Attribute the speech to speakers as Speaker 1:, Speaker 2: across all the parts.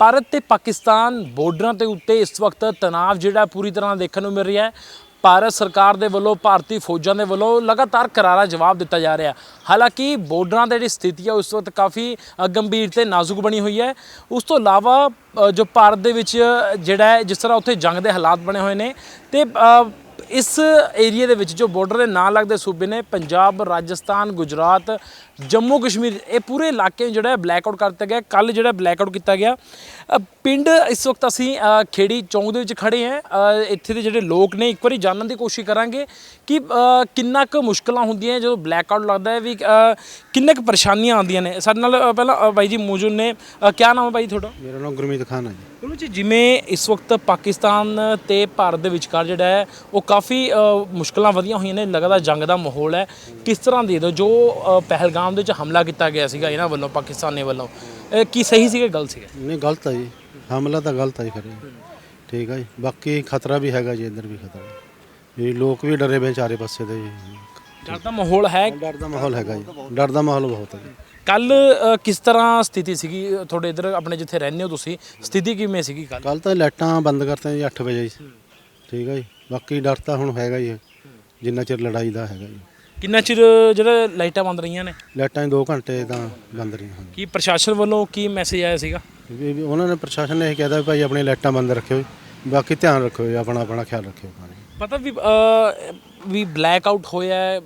Speaker 1: ਭਾਰਤ ਤੇ ਪਾਕਿਸਤਾਨ ਬਾਰਡਰਾਂ ਦੇ ਉੱਤੇ ਇਸ ਵਕਤ ਤਣਾਅ ਜਿਹੜਾ ਪੂਰੀ ਤਰ੍ਹਾਂ ਦੇਖਣ ਨੂੰ ਮਿਲ ਰਿਹਾ ਹੈ। ਭਾਰਤ ਸਰਕਾਰ ਦੇ ਵੱਲੋਂ, ਭਾਰਤੀ ਫੌਜਾਂ ਦੇ ਵੱਲੋਂ ਲਗਾਤਾਰ ਕਰਾਰਾ ਜਵਾਬ ਦਿੱਤਾ ਜਾ ਰਿਹਾ ਹਾਲਾਂਕਿ ਬਾਰਡਰਾਂ ਦੀ ਜਿਹੜੀ ਸਥਿਤੀ ਹੈ, ਉਸ ਵਕਤ ਕਾਫੀ ਗੰਭੀਰ ਤੇ ਨਾਜ਼ੁਕ ਬਣੀ ਹੋਈ ਹੈ। ਉਸ ਤੋਂ ਇਲਾਵਾ ਜੋ ਭਾਰਤ ਦੇ ਵਿੱਚ ਜਿਹੜਾ ਹੈ, ਜਿਸ ਤਰ੍ਹਾਂ ਉੱਥੇ ਜੰਗ ਦੇ ਹਾਲਾਤ ਬਣੇ ਹੋਏ ਨੇ ਤੇ ਇਸ ਏਰੀਆ ਦੇ ਵਿੱਚ ਜੋ ਬਾਰਡਰ ਦੇ ਨਾਲ ਲੱਗਦੇ ਸੂਬੇ ਨੇ, ਪੰਜਾਬ, ਰਾਜਸਥਾਨ, ਗੁਜਰਾਤ ਜੰਮੂ ਕਸ਼ਮੀਰ ਇਹ ਪੂਰੇ ਇਲਾਕੇ ਨੂੰ ਜਿਹੜਾ ਬਲੈਕ ਆਊਟ ਕਰ ਦਿੱਤਾ ਗਿਆ। ਕੱਲ ਜਿਹੜਾ ਬਲੈਕ ਆਊਟ ਕੀਤਾ ਗਿਆ। ਪਿੰਡ ਇਸ ਵਕਤ ਅਸੀਂ ਖੇੜੀ ਚੌਂਕ ਦੇ ਵਿੱਚ ਖੜੇ ਹਾਂ। ਅ, ਇੱਥੇ ਦੇ ਜਿਹੜੇ ਲੋਕ ਨੇ ਇੱਕ ਵਾਰੀ ਜਾਣਨ ਦੀ ਕੋਸ਼ਿਸ਼ ਕਰਾਂਗੇ ਕਿ ਕਿੰਨਾ ਕੁ ਮੁਸ਼ਕਲਾਂ ਹੁੰਦੀਆਂ ਜਦੋਂ ਬਲੈਕ ਆਊਟ ਲੱਗਦਾ ਹੈ ਵੀ ਕਿੰਨੇ ਕੁ ਪਰੇਸ਼ਾਨੀਆਂ ਆਉਂਦੀਆਂ ਨੇ। ਸਾਡੇ ਨਾਲ ਪਹਿਲਾਂ ਬਾਈ ਜੀ ਮੌਜੂਦ ਨੇ। ਕਿਆ ਨਾਮ ਹੈ ਬਾਈ ਤੁਹਾਡਾ?
Speaker 2: ਮੇਰਾ ਨਾਮ ਗੁਰਮੀਤ ਖਾਨ ਹੈ ਜੀ।
Speaker 1: ਉਹਨੂੰ ਜੀ ਜਿਵੇਂ ਇਸ ਵਕਤ ਪਾਕਿਸਤਾਨ ਤੇ ਭਾਰਤ ਦੇ ਵਿਚਕਾਰ ਜਿਹੜਾ ਹੈ ਉਹ ਕਾਫੀ ਮੁਸ਼ਕਲਾਂ ਵਧੀਆਂ ਹੋਈਆਂ ਨੇ। ਲਗਾਤਾਰ ਜੰਗ ਦਾ ਮਾਹੌਲ ਹੈ। ਕਿਸ ਤਰ੍ਹਾਂ ਦੇ ਦੋ ਜੋ ਅ, ਪਹਿਲਗਾਮ ਦੇ ਵਿੱਚ ਹਮਲਾ ਕੀਤਾ ਗਿਆ ਸੀਗਾ ਇਹਨਾਂ ਵੱਲੋਂ ਪਾਕਿਸਤਾਨੀ ਵੱਲੋਂ। ਇਹ ਕੀ ਸਹੀ ਸੀਗਾ ਗਲਤ ਸੀਗਾ?
Speaker 2: ਨਹੀਂ ਗਲਤ ਹੈ ਜੀ। ਹਮਲਾ ਤਾਂ ਗਲਤ ਹੈ ਖਰੇ। ਠੀਕ ਹੈ ਜੀ। ਬਾਕੀ ਖਤਰਾ ਵੀ ਹੈਗਾ ਜੀ ਇੱਧਰ ਵੀ ਖਤਰਾ। ਇਹ ਲੋਕ ਵੀ ਡਰੇ ਪਏ ਚਾਰੇ ਪਾਸੇ ਦੇ ਜੀ।
Speaker 1: ਡਰ ਦਾ ਮਾਹੌਲ ਹੈ?
Speaker 2: ਡਰ ਦਾ ਮਾਹੌਲ ਹੈਗਾ ਜੀ। ਡਰ ਦਾ ਮਾਹੌਲ ਬਹੁਤ ਹੈ ਜੀ।
Speaker 1: ਕੱਲ ਕਿਸ ਤਰ੍ਹਾਂ ਸਥਿਤੀ ਸੀਗੀ? ਤੁਹਾਡੇ ਇੱਧਰ ਆਪਣੇ ਜਿੱਥੇ ਰਹਿੰਦੇ ਹੋ ਤੁਸੀਂ ਸਥਿਤੀ ਕਿਵੇਂ ਸੀਗੀ ਕੱਲ
Speaker 2: ਕੱਲ ਤਾਂ ਲਾਈਟਾਂ ਬੰਦ ਕਰਤੀਆਂ ਜੀ 8 ਵਜੇ ਜੀ। ਠੀਕ ਹੈ ਜੀ। ਬਾਕੀ ਡਰ ਤਾਂ ਹੁਣ ਹੈਗਾ ਹੀ ਹੈ ਜਿੰਨਾ ਚਿਰ ਲੜਾਈ ਦਾ ਹੈਗਾ ਜੀ।
Speaker 1: ਕਿੰਨਾ ਚਿਰ ਜਿਹੜਾ ਲਾਈਟਾਂ ਬੰਦ ਰਹੀਆਂ ਨੇ?
Speaker 2: ਲਾਈਟਾਂ 2 ਘੰਟੇ ਤਾਂ ਬੰਦ ਰਹੀਆਂ ਹਨ
Speaker 1: ਕੀ ਪ੍ਰਸ਼ਾਸਨ ਵੱਲੋਂ ਕੀ ਮੈਸੇਜ ਆਇਆ ਸੀਗਾ?
Speaker 2: ਵੀ- ਵੀ ਉਹਨਾਂ ਨੇ ਪ੍ਰਸ਼ਾਸਨ ਨੇ ਇਹ ਕਹਿਦਾ ਵੀ ਭਾਈ ਆਪਣੀ ਲਾਈਟਾਂ ਬੰਦ ਰੱਖਿਓ ਜੀ। ਬਾਕੀ ਧਿਆਨ ਰੱਖਿਓ ਜੀ, ਆਪਣਾ ਆਪਣਾ ਖਿਆਲ ਰੱਖਿਓ ਪਾਣੀ
Speaker 1: ਪਤਾ ਵੀ ਵੀ ਬਲੈਕ ਆਊਟ ਹੋਇਆ ਹੈ।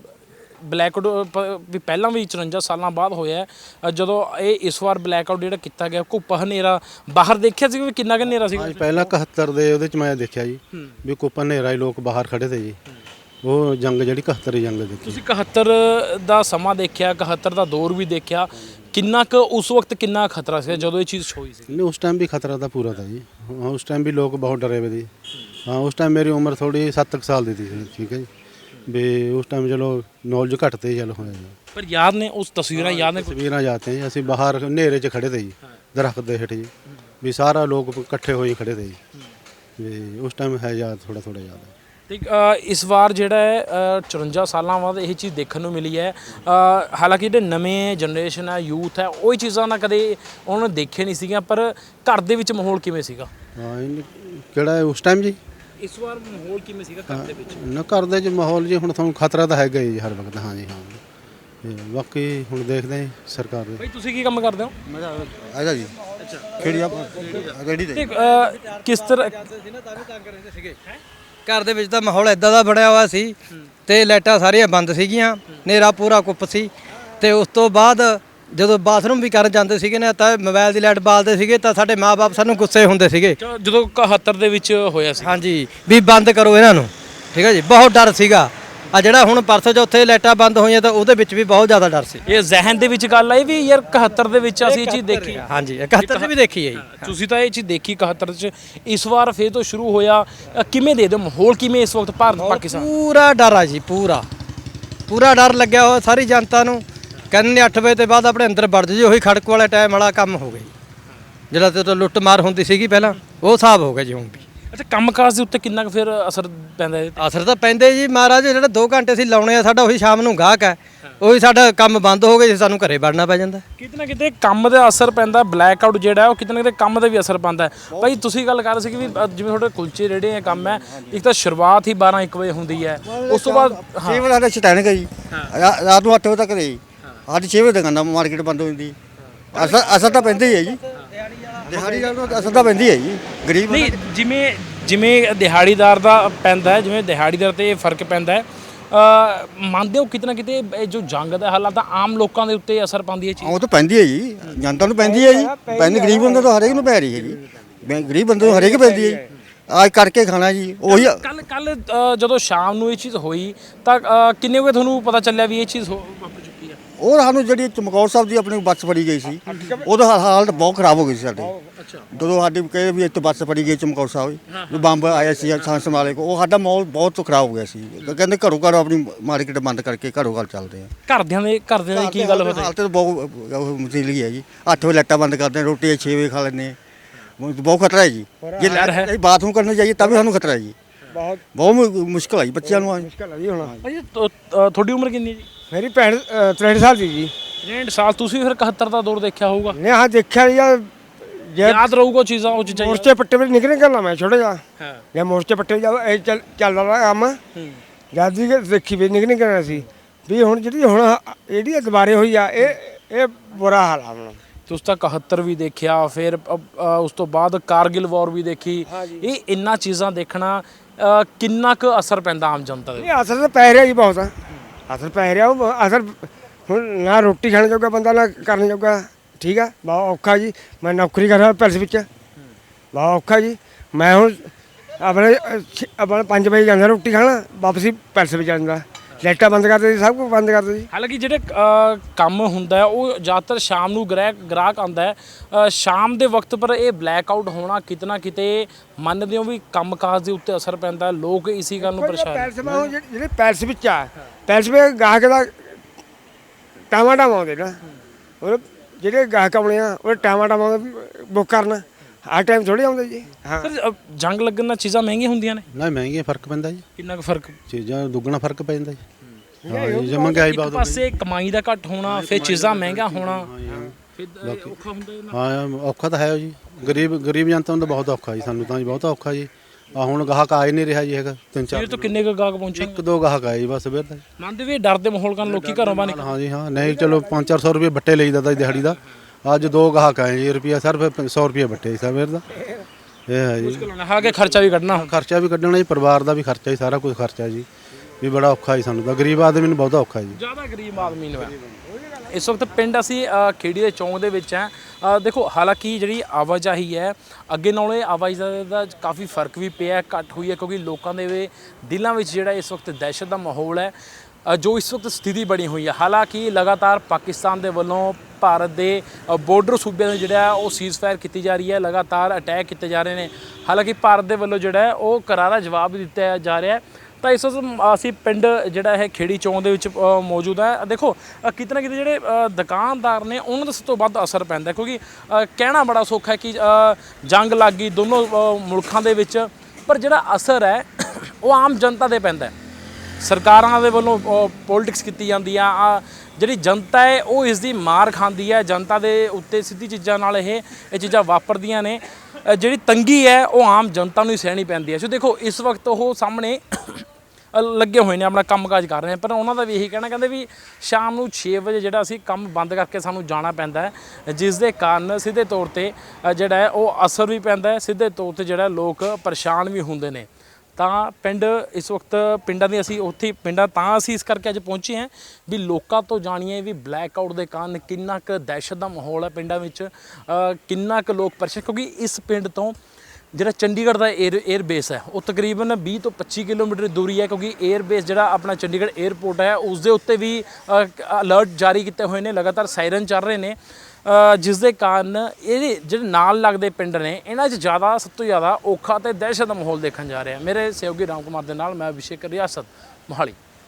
Speaker 1: ਬਲੈਕ ਆਊਟ ਵੀ ਪਹਿਲਾਂ ਵੀ 54 ਸਾਲਾਂ ਬਾਅਦ ਹੋਇਆ ਹੈ। ਜਦੋਂ ਇਹ ਇਸ ਵਾਰ ਬਲੈਕ ਆਊਟ ਜਿਹੜਾ ਕੀਤਾ ਗਿਆ ਘੁੱਪ ਹਨੇਰਾ ਬਾਹਰ ਦੇਖਿਆ ਸੀ ਵੀ ਕਿੰਨਾ ਕੁ ਹਨੇਰਾ
Speaker 2: ਅੱਜ ਪਹਿਲਾਂ 71 ਦੇ ਉਹਦੇ ਚ ਮੈਂ ਦੇਖਿਆ ਜੀ ਵੀ ਕੋਪਨ ਹਨੇਰਾ ਹੀ ਲੋਕ ਬਾਹਰ ਖੜੇ ਤੇ ਜੀ। ਉਹ ਜੰਗ ਜਿਹੜੀ 71 ਦੀ ਜੰਗ ਦੇਖੀ।
Speaker 1: ਤੁਸੀਂ 71 ਦਾ ਸਮਾਂ ਦੇਖਿਆ 71 ਦਾ ਦੌਰ ਵੀ ਦੇਖਿਆ। ਕਿੰਨਾ ਕੁ ਉਸ ਵਕਤ ਕਿੰਨਾ ਖਤਰਾ ਸੀ ਜਦੋਂ ਇਹ ਚੀਜ਼ ਹੋਈ ਸੀ?
Speaker 2: ਨਹੀਂ ਉਸ ਟਾਈਮ ਵੀ ਖਤਰਾ ਤਾਂ ਪੂਰਾ ਤਾਂ ਜੀ। ਹਾਂ ਉਸ ਟਾਈਮ ਵੀ ਲੋਕ ਬਹੁਤ ਡਰੇ ਵੇ ਸੀ। ਹਾਂ ਉਸ ਟਾਈਮ ਮੇਰੀ ਉਮਰ ਥੋੜੀ 7 ਸਾਲ ਦੀ ਸੀ ਠੀਕ ਹੈ ਜੀ। ਵੀ ਉਸ ਟਾਈਮ ਚਲੋ ਨੌਲੇਜ ਘੱਟ ਤੇ ਚੱਲ ਹੋਇਆ ਜੀ।
Speaker 1: ਪਰ ਯਾਦ ਨੇ ਉਸ ਤਸਵੀਰਾਂ ਯਾਦ ਨੇ
Speaker 2: ਤਸਵੀਰਾਂ ਜਾਤੇ ਜੀ। ਅਸੀਂ ਬਾਹਰ ਹਨੇਰੇ 'ਚ ਖੜੇ ਤੇ ਜੀ ਦਰਖਤ ਦੇ ਹੇਠ ਜੀ। ਵੀ ਸਾਰਾ ਲੋਕ ਇਕੱਠੇ ਹੋਏ ਖੜੇ ਤੇ ਜੀ। ਵੀ ਉਸ ਟਾਈਮ ਹੈ ਯਾਦ ਥੋੜਾ ਥੋੜਾ ਯਾਦ ਹੈ।
Speaker 1: ਤੇ ਅ, ਇਸ ਵਾਰ ਜਿਹੜਾ ਹੈ ਅ, 54 ਸਾਲਾਂ ਬਾਅਦ ਇਹ ਚੀਜ਼ ਦੇਖਣ ਨੂੰ ਮਿਲੀ ਹੈ। ਹਾਲਾਂਕਿ ਜਿਹੜੇ ਨਵੇਂ ਜਨਰੇਸ਼ਨ ਹੈ ਯੂਥ ਹੈ ਉਹ ਇਹ ਚੀਜ਼ਾਂ ਨਾ ਕਦੇ ਉਹਨਾਂ ਨੇ ਦੇਖੇ ਨਹੀਂ ਸੀਗੀਆਂ ਪਰ ਘਰ ਦੇ ਵਿੱਚ ਮਾਹੌਲ ਕਿਵੇਂ ਸੀਗਾ?
Speaker 2: ਹਾਂ ਕਿਹੜਾ ਹੈ ਉਸ ਟਾਈਮ ਜੀ?
Speaker 1: ਇਸ ਵਾਰ ਮਾਹੌਲ ਕਿਵੇਂ ਸੀਗਾ ਘਰ ਦੇ ਵਿੱਚ?
Speaker 2: ਨਾ ਘਰ ਦੇ ਚ ਮਾਹੌਲ ਜੀ ਹੁਣ ਤੁਹਾਨੂੰ ਖਤਰਾ ਤਾਂ ਹੈਗਾ ਹੀ ਜੀ ਹਰ ਵਕਤ ਹਾਂ ਜੀ ਹਾਂ। ਤੇ ਬਾਕੀ ਹੁਣ ਦੇਖਦੇ ਹਾਂ ਸਰਕਾਰ ਦੇ।
Speaker 1: ਭਾਈ ਤੁਸੀਂ ਕੀ ਕੰਮ ਕਰਦੇ ਹੋ?
Speaker 3: ਆਜਾ ਜੀ। ਅੱਛਾ। ਖੇੜੀ ਆ ਰੈਡੀ ਦੇ।
Speaker 1: ਤੇ ਅ, ਕਿਸ ਤਰ੍ਹਾਂ
Speaker 4: ਘਰ ਦੇ ਵਿੱਚ ਤਾਂ ਮਾਹੌਲ ਇਦਾਂ ਦਾ ਬਣਿਆ ਹੋਇਆ ਸੀ ਤੇ ਲਾਈਟਾਂ ਸਾਰੀਆਂ ਬੰਦ ਸੀਗੀਆਂ ਹਨੇਰਾ ਪੂਰਾ ਕੁੱਪ ਸੀ ਤੇ ਉਸ ਤੋਂ ਬਾਅਦ ਜਦੋਂ ਬਾਥਰੂਮ ਵੀ ਕਰਨ ਜਾਂਦੇ ਸੀਗੇ ਨਾ ਤਾਂ ਮੋਬਾਈਲ ਦੀ ਲਾਈਟ ਬਾਲਦੇ ਸੀਗੇ ਤਾਂ ਸਾਡੇ ਮਾਪੇ ਸਾਨੂੰ ਗੁੱਸੇ ਹੁੰਦੇ ਸੀਗੇ।
Speaker 1: ਜਦੋਂ 71 ਦੇ ਵਿੱਚ ਹੋਇਆ ਸੀ।
Speaker 4: ਹਾਂਜੀ ਵੀ ਬੰਦ ਕਰੋ ਇਹਨਾਂ ਨੂੰ। ਠੀਕ ਹੈ ਜੀ? ਬਹੁਤ ਡਰ ਸੀਗਾ। ਆ ਜਿਹੜਾ ਹੁਣ ਪਰਸੋਂ ਚੌਥੇ ਲਾਈਟਾਂ ਬੰਦ ਹੋਈਆਂ ਤਾਂ ਉਹਦੇ ਵਿੱਚ ਵੀ ਬਹੁਤ ਜ਼ਿਆਦਾ ਡਰ ਸੀ।
Speaker 1: ਇਹ ਜ਼ਿਹਨ ਦੇ ਵਿੱਚ ਗੱਲ ਆਈ ਵੀ ਯਾਰ 71 ਦੇ ਵਿੱਚ ਅਸੀਂ ਇਹ ਚੀਜ਼ ਦੇਖੀ।
Speaker 4: ਹਾਂਜੀ 71 ਚ ਵੀ ਦੇਖੀ ਹੈ ਜੀ।
Speaker 1: ਤੁਸੀਂ ਤਾਂ ਇਹ ਚੀਜ਼ ਦੇਖੀ 71 ਚ। ਇਸ ਵਾਰ ਫੇਰ ਤੋਂ ਸ਼ੁਰੂ ਹੋਇਆ। ਅ, ਕਿਵੇਂ ਦੇ ਦਿਓ ਮਾਹੌਲ ਕਿਵੇਂ ਇਸ ਵਕਤ ਭਾਰਤ ਪਾਕਿਸਤਾਨ?
Speaker 4: ਪੂਰਾ ਡਰ ਆ ਜੀ ਪੂਰਾ। ਪੂਰਾ ਡਰ ਲੱਗਿਆ ਹੋਇਆ ਸਾਰੀ ਜਨਤਾ ਨੂੰ। ਕਹਿੰਦੇ ਨੇ 8 ਵਜੇ ਤੋਂ ਬਾਅਦ ਆਪਣੇ ਅੰਦਰ ਵੜ ਜੀ ਉਹੀ ਖੜਕ ਵਾਲਾ ਟਾਈਮ ਵਾਲਾ ਕੰਮ ਹੋ ਗਿਆ ਜੀ। ਜਿਹੜਾ ਤੇ ਲੁੱਟ ਮਾਰ ਹੁੰਦੀ ਸੀਗੀ ਪਹਿਲਾਂ ਉਹ ਹਿਸਾਬ ਹੋ ਗਿਆ ਜੀ ਹੁਣ ਵੀ।
Speaker 1: ਅੱਛਾ ਕੰਮਕਾਜ ਦੇ ਉੱਤੇ ਕਿੰਨਾ ਕੁ ਫਿਰ ਅਸਰ ਪੈਂਦਾ ਹੈ?
Speaker 4: ਅਸਰ ਤਾਂ ਪੈਂਦੇ ਜੀ ਮਹਾਰਾਜ ਜਿਹੜਾ 2 ਘੰਟੇ ਅਸੀਂ ਲਾਉਣੇ ਆ ਸਾਡਾ ਉਹੀ ਸ਼ਾਮ ਨੂੰ ਗਾਹਕ ਹੈ। ਉਹੀ ਸਾਡਾ ਕੰਮ ਬੰਦ ਹੋ ਗਿਆ ਜੀ ਸਾਨੂੰ ਘਰੇ ਵੜਨਾ ਪੈ ਜਾਂਦਾ।
Speaker 1: ਕਿਤੇ ਨਾ ਕਿਤੇ ਕੰਮ ਦਾ ਅਸਰ ਪੈਂਦਾ ਬਲੈਕ ਆਊਟ ਜਿਹੜਾ ਹੈ ਉਹ ਕਿਤੇ ਨਾ ਕਿਤੇ ਕੰਮ ਦਾ ਵੀ ਅਸਰ ਪੈਂਦਾ ਹੈ। ਭਾਈ ਤੁਸੀਂ ਗੱਲ ਕਰ ਰਹੇ ਸੀ ਕਿ ਵੀ ਅ, ਜਿਵੇਂ ਤੁਹਾਡੇ ਕੁਲਚੇ ਰੇੜੇ ਆ ਕੰਮ ਹੈ ਇੱਕ ਤਾਂ ਸ਼ੁਰੂਆਤ ਹੀ 12 1 ਵਜੇ ਹੁੰਦੀ ਹੈ। ਉਸ ਤੋਂ ਬਾਅਦ ਹਾਂ।
Speaker 3: 6 ਵਜੇ ਸਾਡਾ ਜੀ। ਰਾ- ਰਾਤ ਨੂੰ 8 ਵਜੇ ਤੱਕ ਰਹੀ। ਸਾਡੀ 6 ਵਜੇ ਦੁਕਾਨਾਂ ਮਾਰਕੀਟ ਬੰਦ ਹੋ ਜਾਂਦੀ। ਅਸਰ ਅਸਰ ਤਾਂ ਪੈਂਦਾ ਹੀ ਹੈ ਜੀ। ਦਿਹਾੜੀ ਵਾਲ ਨੂੰ ਅਸਰ ਤਾਂ ਪੈਂਦੀ ਹੈ ਜੀ ਗਰੀਬ
Speaker 1: ਨਹੀਂ ਜਿਵੇਂ ਜਿਵੇਂ ਦਿਹਾੜੀਦਾਰ ਦਾ ਪੈਂਦਾ ਹੈ ਜਿਵੇਂ ਦਿਹਾੜੀਦਾਰ ਤੇ ਇਹ ਫ਼ਰਕ ਪੈਂਦਾ ਹੈ ਅ, ਮੰਨਦੇ ਹੋ ਕਿਤੇ ਨਾ ਕਿਤੇ ਇਹ ਜੋ ਜੰਗ ਦਾ ਹਾਲਾਤ ਆ ਆਮ ਲੋਕਾਂ ਦੇ ਉੱਤੇ ਅਸਰ ਪਾਉਂਦੀ ਹੈ ਚੀਜ਼?
Speaker 3: ਉਹ ਤਾਂ ਪੈਂਦੀ ਹੈ ਜੀ ਜਨਤਾ ਨੂੰ ਪੈਂਦੀ ਹੈ ਜੀ ਪੈਂਦੀ ਗਰੀਬ ਬੰਦੇ ਤੋਂ ਹਰੇਕ ਨੂੰ ਪੈ ਰਹੀ ਹੈ ਜੀ ਮੈਂ ਗਰੀਬ ਬੰਦੇ ਨੂੰ ਹਰੇਕ ਪੈਂਦੀ ਹੈ ਜੀ ਆਜ ਕਰਕੇ ਖਾਣਾ ਜੀ ਉਹੀ
Speaker 1: ਕੱਲ ਕੱਲ ਜਦੋਂ ਸ਼ਾਮ ਨੂੰ ਇਹ ਚੀਜ਼ ਹੋਈ ਤਾਂ ਅ, ਕਿੰਨੇ ਵਜੇ ਤੁਹਾਨੂੰ ਪਤਾ ਚੱਲਿਆ ਵੀ ਇਹ ਚੀਜ਼ ਹੋ ਵਾਪਰ ਚੁੱਕੀ ਹੈ
Speaker 3: ਉਹ ਸਾਨੂੰ ਜਿਹੜੀ ਚਮਕੌਰ ਸਾਹਿਬ ਦੀ ਆਪਣੀ ਬੱਸ ਫੜੀ ਗਈ ਸੀ ਉਹਦਾ ਹਾ- ਹਾਲਤ ਬਹੁਤ ਖਰਾਬ ਹੋ ਗਈ ਸੀ ਸਾਡੇ। ਜਦੋਂ ਸਾਡੀ ਕਹੇ ਵੀ ਇੱਥੇ ਬੱਸ ਫੜੀ ਗਈ ਚਮਕੌਰ ਸਾਹਿਬ ਜੋ ਬੰਬ ਆਇਆ ਸੀ ਸਾਂਸ ਵਾਲੇ ਕੋ। ਉਹ ਸਾਡਾ ਮਾਹੌਲ ਬਹੁਤ ਖਰਾਬ ਹੋ ਗਿਆ ਸੀ। ਕਹਿੰਦੇ ਘਰੋਂ ਘਰ ਆਪਣੀ ਮਾਰਕੀਟ ਬੰਦ ਕਰਕੇ ਘਰੋਂ ਘਰ ਚੱਲਦੇ ਆ।
Speaker 1: ਘਰਦਿਆਂ ਦੇ ਘਰਦਿਆਂ ਦੀ ਕੀ ਗੱਲ ਹੋਈ
Speaker 3: ਹਾਲਤ ਤਾਂ ਬਹੁਤ ਮੁਸ਼ਕਿਲ ਹੈ ਜੀ 8 ਵਜੇ ਲੱਟਾਂ ਬੰਦ ਕਰਦੇ ਰੋਟੀ 6 ਵਜੇ ਖਾ ਲੈਂਦੇ ਬਹੁਤ ਖਤਰਾ ਹੈ ਜੀ। ਜੇ। ਅਸੀਂ ਬਾਥਰੂਮ ਕਰਨੇ ਜਾਈਏ ਤਾਂ ਵੀ ਸਾਨੂੰ ਖਤਰਾ ਹੈ ਜੀ। ਬਹੁਤ ਬਹੁਤ ਮੁਸ਼ਕਿਲ ਹੈ ਜੀ ਬੱਚਿਆਂ ਨੂੰ
Speaker 5: ਮੁਸ਼ਕਲ ਹੈ ਜੀ ਹੁਣ।
Speaker 1: ਅ, ਤੁਹਾਡੀ ਉਮਰ ਕਿੰਨੀ ਹੈ ਜੀ?
Speaker 5: ਮੇਰੀ ਭੈਣ ਅ, 63 ਸਾਲ ਦੀ ਜੀ।
Speaker 1: 63 ਸਾਲ ਤੁਸੀਂ ਫਿਰ 71 ਦਾ ਦੌਰ ਦੇਖਿਆ ਹੋਊਗਾ।
Speaker 5: ਨੇ ਹਾਂ ਦੇਖਿਆ ਜੀ ਆ ਜੇ
Speaker 1: ਯਾਦ ਰਹੂਗਾ ਉਹ ਚੀਜ਼ਾਂ ਉਹ ਚੀਜ਼ਾਂ
Speaker 5: ਮੋਰਚੇ ਪੱਟੇ ਵਿੱਚ ਨਿਕਲ ਨਿਕਲਣਾ ਮੈਂ ਛੋਟਾ ਜਿਹਾ।
Speaker 1: ਹਾਂ।
Speaker 5: ਜੇ ਮੋਰਚੇ ਪੱਟੇ ਜਾ ਇਹ ਚੱਲ ਚੱਲਦਾ ਵਾ ਕੰਮ।
Speaker 1: ਹੂੰ।
Speaker 5: ਜਦ ਦੀ ਕਿ ਦੇਖੀ ਵੀ ਨਿਕਲ ਨਿਕਲਣਾ ਸੀ ਵੀ ਹੁਣ ਜਿਹੜੀ ਹੁਣ ਜਿਹੜੀ ਇਹ ਦੁਬਾਰੇ ਹੋਈ ਆ ਇਹ ਇਹ ਬੁਰਾ ਹਾਲ ਆ ਹੁਣ।
Speaker 1: ਤੁਸੀਂ ਤਾਂ 71 ਵੀ ਦੇਖਿਆ ਫਿਰ ਉਸ ਤੋਂ ਬਾਅਦ ਕਾਰਗਿਲ ਵਾਰ ਵੀ ਦੇਖੀ। ਇਹ ਇੰਨਾ ਚੀਜ਼ਾਂ ਦੇਖਣਾ ਕਿੰਨਾ ਕੁ ਅਸਰ ਪੈਂਦਾ ਆਮ ਜਨਤਾ ਦੇ
Speaker 5: ਇਹ ਅਸਰ ਤਾਂ ਪੈ ਰਿਹਾ ਜੀ ਬਹੁਤ। ਅਸਰ ਪੈ ਰਿਹਾ ਉਹ ਅਸਰ ਹੁਣ ਨਾ ਰੋਟੀ ਖਾਣ ਜੋਗਾ ਬੰਦਾ ਨਾ ਕਰਨ ਜੋਗਾ ਠੀਕ ਆ? ਬਹੁਤ ਔਖਾ ਜੀ। ਮੈਂ ਨੌਕਰੀ ਕਰ ਰਿਹਾ ਪੈਲਸ ਵਿੱਚ। ਬਹੁਤ ਔਖਾ ਜੀ। ਮੈਂ ਹੁਣ ਆਪਣੇ ਛੇ- ਆਪਣਾ 5 ਵਜੇ ਜਾਂਦਾ ਰੋਟੀ ਖਾਣਾ ਵਾਪਸੀ ਪੈਲਸ ਵਿੱਚ ਜਾਂਦਾ। ਲਾਈਟਾਂ ਬੰਦ ਕਰ ਦਿੱਤੀ ਸਭ ਕੁਝ ਬੰਦ ਕਰ ਦਿੱਤੀ।
Speaker 1: ਹਾਲਾਂਕਿ ਜਿਹੜੇ ਅ, ਕੰਮ ਹੁੰਦਾ ਹੈ ਉਹ ਜ਼ਿਆਦਾਤਰ ਸ਼ਾਮ ਨੂੰ ਗ੍ਰਾਹਕ ਗ੍ਰਾਹਕ ਆਉਂਦਾ ਹੈ। ਅ, ਸ਼ਾਮ ਦੇ ਵਕਤ ਪਰ ਇਹ ਬਲੈਕ ਆਊਟ ਹੋਣਾ ਕਿਤਨਾ ਕਿਤੇ ਮੰਨਦੇ ਹੋ ਵੀ ਕੰਮਕਾਜ ਦੇ ਉੱਤੇ ਅਸਰ ਪੈਂਦਾ ਹੈ। ਲੋਕ ਇਸੇ ਗੱਲ ਨੂੰ ਪਰੇਸ਼ਾਨ
Speaker 5: ਪੈਲਸ ਮਾ ਜਿਹੜੇ ਪੈਲਸ ਵਿੱਚ ਆ ਪੈਲਸ ਵਿੱਚ ਗਾਹਕ ਦਾ ਟਾਮਾ ਟਾਮਾ ਆਉਂਦੇ ਨਾ ਉਹ ਜਿਹੜੇ ਗਾਹਕ ਆਉਣੇ ਆ ਉਹ ਟਾਮਾ ਟਾਮਾ ਬੁੱਕ ਕਰਨ। ਆ ਟਾਈਮ ਥੋੜੀ ਆਉਂਦੇ ਜੀ। ਹਾਂ।
Speaker 1: ਸਰ ਜੰਗ ਲੱਗਣ ਨਾਲ ਚੀਜ਼ਾਂ ਮਹਿੰਗੀਆਂ ਹੁੰਦੀਆਂ ਨੇ?
Speaker 2: ਨਾ ਮਹਿੰਗੀਆਂ ਫ਼ਰਕ ਪੈਂਦਾ ਜੀ।
Speaker 1: ਕਿੰਨਾ ਕੁ ਫ਼ਰਕ?
Speaker 2: ਚੀਜ਼ਾਂ ਦੁੱਗਣਾ ਫ਼ਰਕ ਪੈ ਜਾਂਦਾ ਜੀ। ਹਾਂ। ਜੀ ਮਹਿੰਗਾਈ ਬਹੁਤ
Speaker 1: ਪਾਸੇ ਕਮਾਈ ਦਾ ਘੱਟ ਹੋਣਾ ਫਿਰ ਚੀਜ਼ਾਂ ਮਹਿੰਗਾ ਹੋਣਾ। ਔਖਾ ਹੁੰਦਾ।
Speaker 2: ਹਾਂ ਔਖਾ ਤਾਂ ਹੈ ਜੀ। ਗਰੀਬ ਗਰੀਬ ਜਨਤਾ ਨੂੰ ਤਾਂ ਬਹੁਤ ਔਖਾ ਜੀ। ਸਾਨੂੰ ਤਾਂ ਜੀ ਬਹੁਤ ਔਖਾ ਜੀ। ਆ ਹੁਣ ਗਾਹਕ ਆ ਹੀ ਨਹੀਂ ਰਿਹਾ ਜੀ ਹੈਗਾ ਤਿੰਨ ਚਾਰ
Speaker 1: ਸਵੇਰ ਤੋਂ ਕਿੰਨੇ ਕੁ ਗਾਹਕ ਪਹੁੰਚੇ
Speaker 2: ਇੱਕ ਦੋ ਗਾਹਕ ਆਏ ਜੀ ਬਸ ਸਵੇਰ ਦਾ ਜੀ।
Speaker 1: ਮੰਨਦੇ ਵੀ ਡਰ ਦੇ ਮਾਹੌਲ ਕਾਰਨ ਲੋਕੀ ਘਰੋਂ ਬਾਹਰ ਨਿਕਲ
Speaker 2: ਹਾਂ ਜੀ ਹਾਂ। ਨਹੀਂ ਚਲੋ 5-400 ਰੁਪਏ ਬੱਟੇ ਲਈਦਾ ਤਾਂ ਜੀ ਦਿਹਾੜੀ ਦਾ। ਅੱਜ ਦੋ ਗਾਹਕ ਆਏ ਜੀ ਰੁਪਿਆ ਸਿਰਫ 100 ਰੁਪਏ ਬੱਟੇ ਜੀ ਸਵੇਰ ਦਾ। ਇਹ ਹੈ ਜੀ।
Speaker 1: ਮੁਸ਼ਕਿਲ ਹੋਣਾ। ਹਾਂ ਕਿ ਖਰਚਾ ਵੀ ਕੱਢਣਾ।
Speaker 2: ਖਰਚਾ ਵੀ ਕੱਢਣਾ ਜੀ ਪਰਿਵਾਰ ਦਾ ਵੀ ਖਰਚਾ ਜੀ ਸਾਰਾ ਕੁਝ ਖਰਚਾ ਜੀ। ਵੀ ਬੜਾ ਔਖਾ ਜੀ ਸਾਨੂੰ ਤਾਂ। ਗਰੀਬ ਆਦਮੀ ਨੂੰ ਬਹੁਤ ਔਖਾ ਜੀ।
Speaker 1: ਜ਼ਿਆਦਾ ਗਰੀਬ ਆਦਮੀ ਨੂੰ ਹੈ। ਇਸ ਵਕਤ ਪਿੰਡ ਅਸੀਂ ਅ, ਖੇੜੀ ਦੇ ਚੌਂਕ ਦੇ ਵਿੱਚ ਹੈ। ਦੇਖੋ ਹਾਲਾਂਕਿ ਜਿਹੜੀ ਆਵਾਜਾਈ ਹੈ ਅੱਗੇ ਨਾਲੋਂ ਇਹ ਆਵਾਜਾਈ ਦਾ ਕਾਫੀ ਫ਼ਰਕ ਵੀ ਪਿਆ ਹੈ, ਘੱਟ ਹੋਈ ਹੈ ਕਿਉਂਕਿ ਲੋਕਾਂ ਦੇ ਦਿਲਾਂ ਵਿੱਚ ਜਿਹੜਾ ਇਸ ਵਕਤ ਦਹਿਸ਼ਤ ਦਾ ਮਾਹੌਲ ਹੈ ਜੋ ਇਸ ਵਕਤ ਸਥਿਤੀ ਬਣੀ ਹੋਈ ਹੈ। ਹਾਲਾਂਕਿ ਲਗਾਤਾਰ ਪਾਕਿਸਤਾਨ ਦੇ ਵੱਲੋਂ ਭਾਰਤ ਦੇ ਬਾਰਡਰ ਸੂਬਿਆਂ ਨੂੰ ਜਿਹੜਾ ਹੈ ਉਹ ਸੀਜ਼ਫਾਇਰ ਕੀਤੀ ਜਾ ਰਹੀ ਹੈ ਲਗਾਤਾਰ ਅਟੈਕ ਕੀਤੇ ਜਾ ਰਹੇ ਨੇ। ਹਾਲਾਂਕਿ ਭਾਰਤ ਦੇ ਵੱਲੋਂ ਜਿਹੜਾ ਉਹ ਕਰਾਰਾ ਜਵਾਬ ਦਿੱਤਾ ਜਾ ਰਿਹਾ ਹੈ। ਤਾਂ ਇਸ ਵਕਤ ਅਸੀਂ ਪਿੰਡ ਜਿਹੜਾ ਹੈ ਖੇੜੀ ਚੌਂਕ ਦੇ ਵਿੱਚ ਮੌਜੂਦ ਹੈ। ਦੇਖੋ ਕਿਤੇ ਨਾ ਕਿਤੇ ਜਿਹੜੇ ਦੁਕਾਨਦਾਰ ਨੇ, ਉਹਨਾਂ ਦਾ ਸਭ ਤੋਂ ਵੱਧ ਅਸਰ ਪੈਂਦਾ ਕਿਉਂਕਿ ਕਹਿਣਾ ਬੜਾ ਸੌਖਾ ਹੈ ਕਿ ਜੰਗ ਲੱਗ ਗਈ ਦੋਨੋਂ ਮੁਲਕਾਂ ਦੇ ਵਿੱਚ। ਪਰ ਜਿਹੜਾ ਅਸਰ ਹੈ, ਉਹ ਆਮ ਜਨਤਾ ਤੇ ਪੈਂਦਾ ਸਰਕਾਰਾਂ ਦੇ ਵੱਲੋਂ ਪੋਲਿਟਿਕਸ ਕੀਤੀ ਜਾਂਦੀ ਆ। ਜਿਹੜੀ ਜਨਤਾ ਹੈ, ਉਹ ਇਸ ਦੀ ਮਾਰ ਖਾਂਦੀ ਹੈ। ਜਨਤਾ ਦੇ ਉੱਤੇ ਸਿੱਧੀ ਚੀਜ਼ਾਂ ਨਾਲ ਇਹ ਇਹ ਚੀਜ਼ਾਂ ਵਾਪਰਦੀਆਂ ਨੇ। ਜਿਹੜੀ ਤੰਗੀ ਹੈ, ਉਹ ਆਮ ਜਨਤਾ ਨੂੰ ਹੀ ਸਹਿਣੀ ਪੈਂਦੀ ਹੈ। ਸੋ ਦੇਖੋ, ਇਸ ਵਕਤ ਉਹ ਸਾਹਮਣੇ ਲੱਗੇ ਹੋਏ ਨੇ, ਆਪਣਾ ਕੰਮਕਾਜ ਕਰ ਰਹੇ ਨੇ। ਪਰ ਉਹਨਾਂ ਦਾ ਵੀ ਇਹੀ ਕਹਿਣਾ, ਕਹਿੰਦੇ ਵੀ ਸ਼ਾਮ ਨੂੰ 6 ਵਜੇ ਜਿਹੜਾ ਅਸੀਂ ਕੰਮ ਬੰਦ ਕਰਕੇ ਸਾਨੂੰ ਜਾਣਾ ਪੈਂਦਾ ਹੈ, ਜਿਸ ਦੇ ਕਾਰਨ ਸਿੱਧੇ ਤੌਰ ਤੇ ਜਿਹੜਾ ਹੈ, ਉਹ ਅਸਰ ਵੀ ਪੈਂਦਾ ਹੈ। ਸਿੱਧੇ ਤੌਰ ਤੇ ਜਿਹੜਾ ਲੋਕ ਪਰੇਸ਼ਾਨ ਵੀ ਹੁੰਦੇ ਨੇ। ਤਾਂ ਪਿੰਡ, ਇਸ ਵਕਤ ਪਿੰਡਾਂ ਦੀ ਅਸੀਂ ਉੱਥੇ, ਪਿੰਡਾਂ ਤਾਂ ਅਸੀਂ ਇਸ ਕਰਕੇ ਅੱਜ ਪਹੁੰਚੇ ਹਾਂ ਵੀ ਲੋਕਾਂ ਤੋਂ ਜਾਣੀਏ ਵੀ ਬਲੈਕ ਆਊਟ ਦੇ ਕਾਰਨ ਕਿੰਨਾ ਕੁ ਦਹਿਸ਼ਤ ਦਾ ਮਾਹੌਲ ਹੈ ਪਿੰਡਾਂ ਵਿੱਚ ਕਿੰਨਾ ਕੁ ਲੋਕ ਪਰੇਸ਼ਾਨ, ਕਿਉਂਕਿ ਇਸ ਪਿੰਡ ਤੋਂ ਜਿਹੜਾ ਚੰਡੀਗੜ੍ਹ ਦਾ 에ਅਰ 에ਅਰ ਬੇਸ ਹੈ, ਉਹ ਤਕਰੀਬਨ 20 ਤੋਂ 25 ਕਿਲੋਮੀਟਰ ਦੂਰੀ ਹੈ, ਕਿਉਂਕਿ 에ਅਰ ਬੇਸ ਜਿਹੜਾ ਆਪਣਾ ਚੰਡੀਗੜ੍ਹ 에ਅਰਪੋਰਟ ਹੈ, ਉਸ ਦੇ ਉੱਤੇ ਵੀ ਅਲਰਟ ਜਾਰੀ ਕੀਤੇ ਹੋਏ ਨੇ, ਲਗਾਤਾਰ ਸਾਇਰਨ ਚੱਲ ਰਹੇ ਨੇ। ਜਿਸ ਦੇ ਕਾਰਨ ਇਹ ਜਿਹੜੇ ਨਾਲ ਲੱਗਦੇ ਪਿੰਡ ਨੇ, ਇਹਨਾਂ 'ਚ ਜ਼ਿਆਦਾ, ਸਭ ਤੋਂ ਜ਼ਿਆਦਾ ਔਖਾ ਤੇ ਦਹਿਸ਼ਤ ਦਾ ਮਾਹੌਲ ਦੇਖਣ ਜਾ ਰਿਹਾ ਮੇਰੇ ਸਹਿਯੋਗੀ ਰਾਮ ਕੁਮਾਰ ਦੇ ਨਾਲ ਮੈਂ ਅਭਿਸ਼ੇਕ ਰਿਆਸਤ, ਮੋਹਾਲੀ।